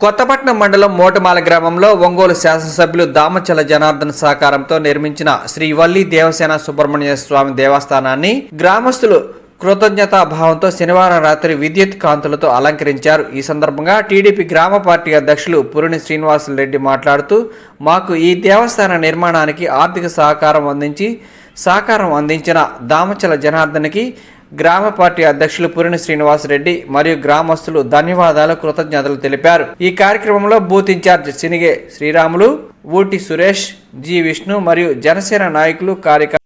కొత్తపట్నం మండలం మోటమాల గ్రామంలో ఒంగోలు శాసనసభ్యులు దామచల జనార్దన్ సహకారంతో నిర్మించిన శ్రీ వల్లి దేవసేన సుబ్రహ్మణ్య స్వామి దేవస్థానాన్ని గ్రామస్తులు కృతజ్ఞతా భావంతో శనివారం రాత్రి విద్యుత్ కాంతులతో అలంకరించారు. ఈ సందర్భంగా టీడీపీ గ్రామ పార్టీ అధ్యక్షులు పురుని శ్రీనివాసులు రెడ్డి మాట్లాడుతూ మాకు ఈ దేవస్థాన నిర్మాణానికి ఆర్థిక సహకారం అందించి సహకారం అందించిన దామచల జనార్దన్కి గ్రామ పార్టీ అధ్యక్షులు పురిని శ్రీనివాసరెడ్డి మరియు గ్రామస్తులు ధన్యవాదాలు కృతజ్ఞతలు తెలిపారు. ఈ కార్యక్రమంలో booth incharge Sinige Sriramulu Ooti Suresh G Vishnu మరియు జనసేన నాయకులు కార్యకర్త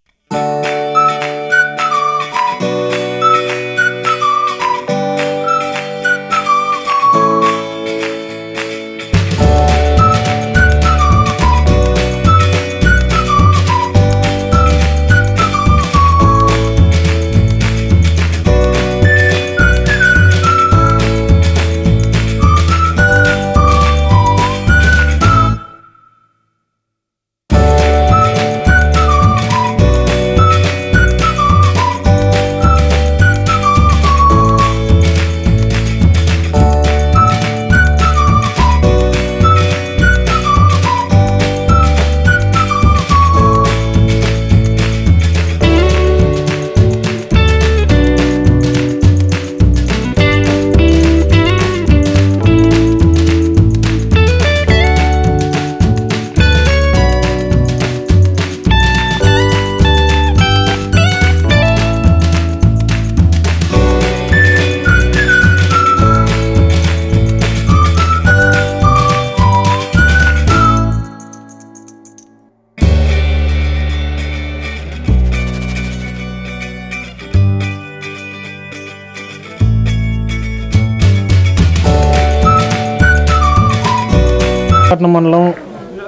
పట్నం మండలం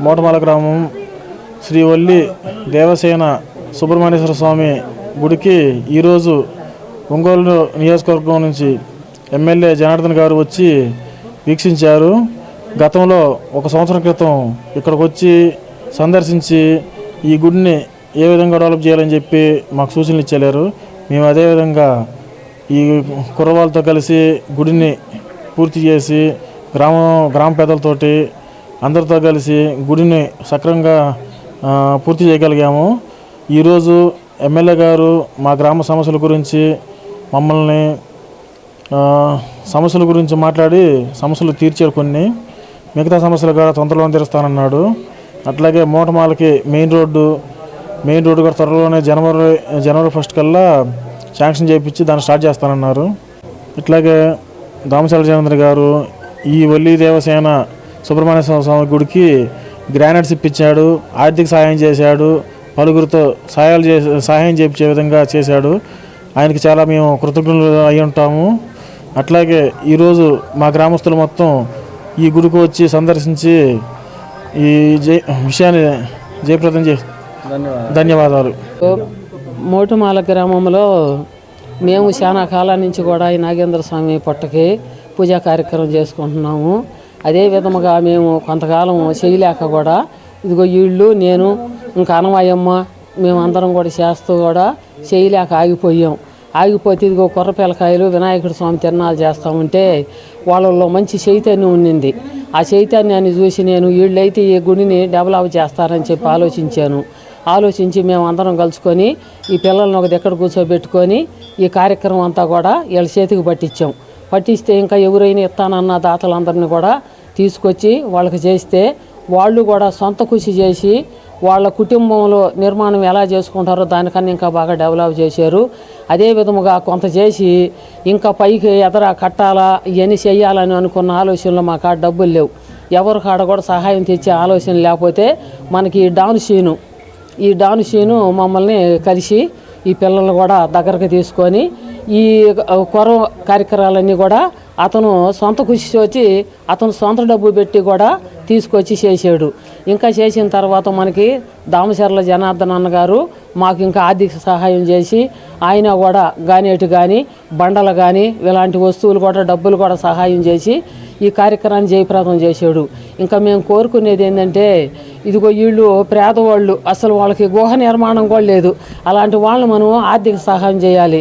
మోటమాల గ్రామం శ్రీ వల్లి దేవసేన సుబ్రహ్మణ్యేశ్వర స్వామి గుడికి ఈరోజు ఒంగోలు నియోజకవర్గం నుంచి ఎమ్మెల్యే జనార్దన్ గారు వచ్చి వీక్షించారు. గతంలో ఒక సంవత్సరం క్రితం ఇక్కడికి వచ్చి సందర్శించి ఈ గుడిని ఏ విధంగా డెవలప్ చేయాలని చెప్పి మాకు సూచనలు ఇచ్చేలేరు. మేము అదేవిధంగా ఈ కుర్రవాళ్ళతో కలిసి గుడిని పూర్తి చేసి గ్రామం గ్రామ పెద్దలతోటి అందరితో కలిసి గుడిని సక్రమంగా పూర్తి చేయగలిగాము. ఈరోజు ఎమ్మెల్యే గారు మా గ్రామ సమస్యల గురించి మమ్మల్ని సమస్యల గురించి మాట్లాడి సమస్యలు తీర్చారు కొన్ని. మిగతా సమస్యలు కూడా తొందరలో తీరుస్తానన్నాడు. అట్లాగే మూటమాలకి మెయిన్ రోడ్డు మెయిన్ రోడ్డు కూడా త్వరలోనే జనవరి జనవరి ఫస్ట్ కల్లా శాంక్షన్ చేయించి దాన్ని స్టార్ట్ చేస్తానన్నారు. ఇట్లాగే దామశాల జగేంద్ర గారు ఈ వల్లి దేవసేన సుబ్రహ్మణ్య స్వామి స్వామి గుడికి గ్రానైట్స్ ఇప్పించాడు ఆర్థిక సహాయం చేశాడు పలువురితో సహాయాలు చేసే సహాయం చేయించే విధంగా చేశాడు. ఆయనకి చాలా మేము కృతజ్ఞులు అయి ఉంటాము. అట్లాగే ఈరోజు మా గ్రామస్తులు మొత్తం ఈ గుడికి వచ్చి సందర్శించి ఈ జై విషయాన్ని జయప్రదం చే ధన్యవాదాలు. మోటుమాల గ్రామంలో మేము చాలా కాలం నుంచి కూడా ఈ నాగేంద్ర స్వామి పుట్టకి పూజా కార్యక్రమం చేసుకుంటున్నాము. అదే విధముగా మేము కొంతకాలం చేయలేక కూడా ఇదిగో వీళ్ళు నేను ఇంకా అనవాయమ్మ మేమందరం కూడా చేస్తూ కూడా చేయలేక ఆగిపోయాం. ఆగిపోతే ఇదిగో కొర్ర పిల్లకాయలు వినాయకుడి స్వామి తిరణాలు చేస్తూ ఉంటే వాళ్ళల్లో మంచి చైతన్యం ఉండింది ఆ చైతన్యాన్ని చూసి నేను వీళ్ళైతే ఈ గుడిని డెవలప్ చేస్తారని చెప్పి ఆలోచించాను. ఆలోచించి మేము అందరం కలుసుకొని ఈ పిల్లల్ని ఒక దగ్గర కూర్చోబెట్టుకొని ఈ కార్యక్రమం అంతా కూడా వీళ్ళ చేతికి పట్టించాం. పట్టిస్తే ఇంకా ఎవరైనా ఇస్తానన్న దాతలందరినీ కూడా తీసుకొచ్చి వాళ్ళకి చేస్తే వాళ్ళు కూడా సొంత కృషి చేసి వాళ్ళ కుటుంబంలో నిర్మాణం ఎలా చేసుకుంటారో దానికన్నా ఇంకా బాగా డెవలప్ చేశారు. అదే విధముగా కొంత చేసి ఇంకా పైకి ఎదర కట్టాలా ఇవన్నీ చేయాలని అనుకున్న ఆలోచనలో మా కాడ డబ్బులు లేవు. ఎవరి కాడ కూడా సహాయం తెచ్చే ఆలోచన లేకపోతే మనకి ఈ డాను సీను ఈ డాను సీను మమ్మల్ని కలిసి ఈ పిల్లల్ని కూడా దగ్గరకు తీసుకొని ఈ కొర కార్యక్రమాలన్నీ కూడా అతను సొంత కృషి వచ్చి అతను సొంత డబ్బు పెట్టి కూడా తీసుకొచ్చి చేసాడు ఇంకా చేసిన తర్వాత మనకి దామచర్ల జనార్దన్ అన్న గారు మాకు ఇంకా ఆర్థిక సహాయం చేసి ఆయన కూడా గానేటు కానీ బండలు కానీ ఇలాంటి వస్తువులు కూడా డబ్బులు కూడా సహాయం చేసి ఈ కార్యక్రమాన్ని జయప్రదం చేశాడు. ఇంకా మేము కోరుకునేది ఏంటంటే ఇదిగో వీళ్ళు పేదవాళ్ళు అసలు వాళ్ళకి గుహ నిర్మాణం కూడా లేదు. అలాంటి వాళ్ళని మనం ఆర్థిక సహాయం చేయాలి.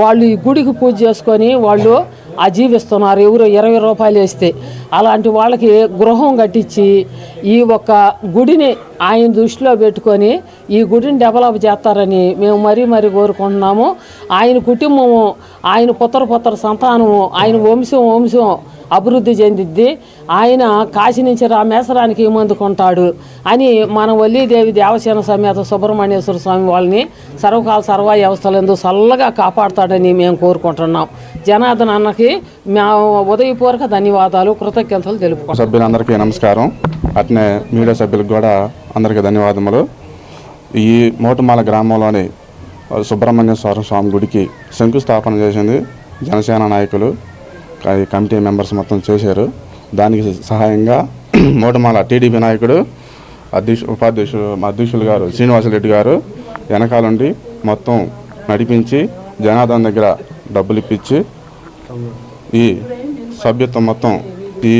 వాళ్ళు ఈ గుడికి పూజ చేసుకొని వాళ్ళు ఆ జీవిస్తున్నారు ఎవరో ఇరవై రూపాయలు వేస్తే అలాంటి వాళ్ళకి గృహం కట్టించి ఈ ఒక్క గుడిని ఆయన దృష్టిలో పెట్టుకొని ఈ గుడిని డెవలప్ చేస్తారని మేము మరీ మరీ కోరుకుంటున్నాము. ఆయన కుటుంబము ఆయన పుత్ర పుత్ర సంతానము ఆయన వంశం వంశం అభివృద్ధి చెందిద్ది. ఆయన కాశీ నుంచి రామేశ్వరానికి మందుకుంటాడు అని మన వల్లీదేవి దేవసేన సమేత సుబ్రహ్మణ్యేశ్వర స్వామి వాళ్ళని సర్వకాల సర్వ వ్యవస్థలందు చల్లగా కాపాడుతాడని మేము కోరుకుంటున్నాం. జనార్దన్ అన్నకి మా ఉదయపూర్వక ధన్యవాదాలు కృతజ్ఞతలు తెలుపు సభ్యులందరికీ నమస్కారం. అట్నే మీడియా సభ్యులకు కూడా అందరికీ ధన్యవాదములు. ఈ మోటుమాల గ్రామంలోని సుబ్రహ్మణ్యేశ్వర స్వామి గుడికి శంకుస్థాపన చేసింది జనసేన నాయకులు. కమిటీ మెంబర్స్ మొత్తం చేశారు. దానికి సహాయంగా మోటుమాల టీడీపీ నాయకుడు అధ్యక్ష ఉపాధ్యక్షుడు మా అధ్యక్షులు గారు శ్రీనివాసరెడ్డి గారు వెనకాలండి మొత్తం నడిపించి జనార్దన్ దగ్గర డబ్బులు ఇప్పించి ఈ సభ్యత్వం మొత్తం ఈ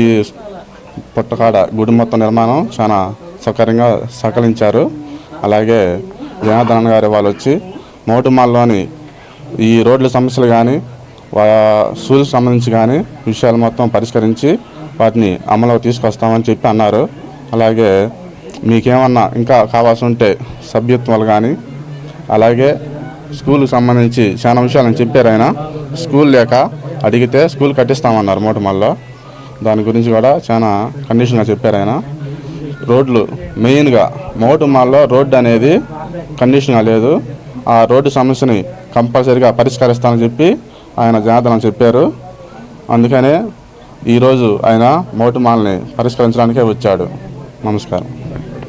పుట్టకాడ గుడి మొత్తం నిర్మాణం చాలా సౌకర్యంగా సకలించారు అలాగే జనార్దన్ గారి వాళ్ళు వచ్చి మోటుమాల్లోని ఈ రోడ్ల సమస్యలు కానీ స్కూల్కి సంబంధించి కానీ విషయాలు మొత్తం పరిష్కరించి వాటిని అమలు తీసుకొస్తామని చెప్పి అన్నారు. అలాగే మీకేమన్నా ఇంకా కావాల్సి ఉంటే సభ్యత్వాలు కానీ అలాగే స్కూల్కి సంబంధించి చాలా విషయాలను చెప్పారు ఆయన. స్కూల్ లేక అడిగితే స్కూల్ కట్టిస్తామన్నారు మోటమల్లో. దాని గురించి కూడా చాలా కండిషన్గా చెప్పారు ఆయన. రోడ్లు మెయిన్గా మోటుమాల్లో రోడ్డు అనేది కండిషన్గా లేదు. ఆ రోడ్డు సమస్యని కంపల్సరీగా పరిష్కరిస్తానని చెప్పి ఆయన జనార్దనం చెప్పారు. అందుకనే ఈరోజు ఆయన మోటుమాల్ని పరిష్కరించడానికే వచ్చాడు. నమస్కారం.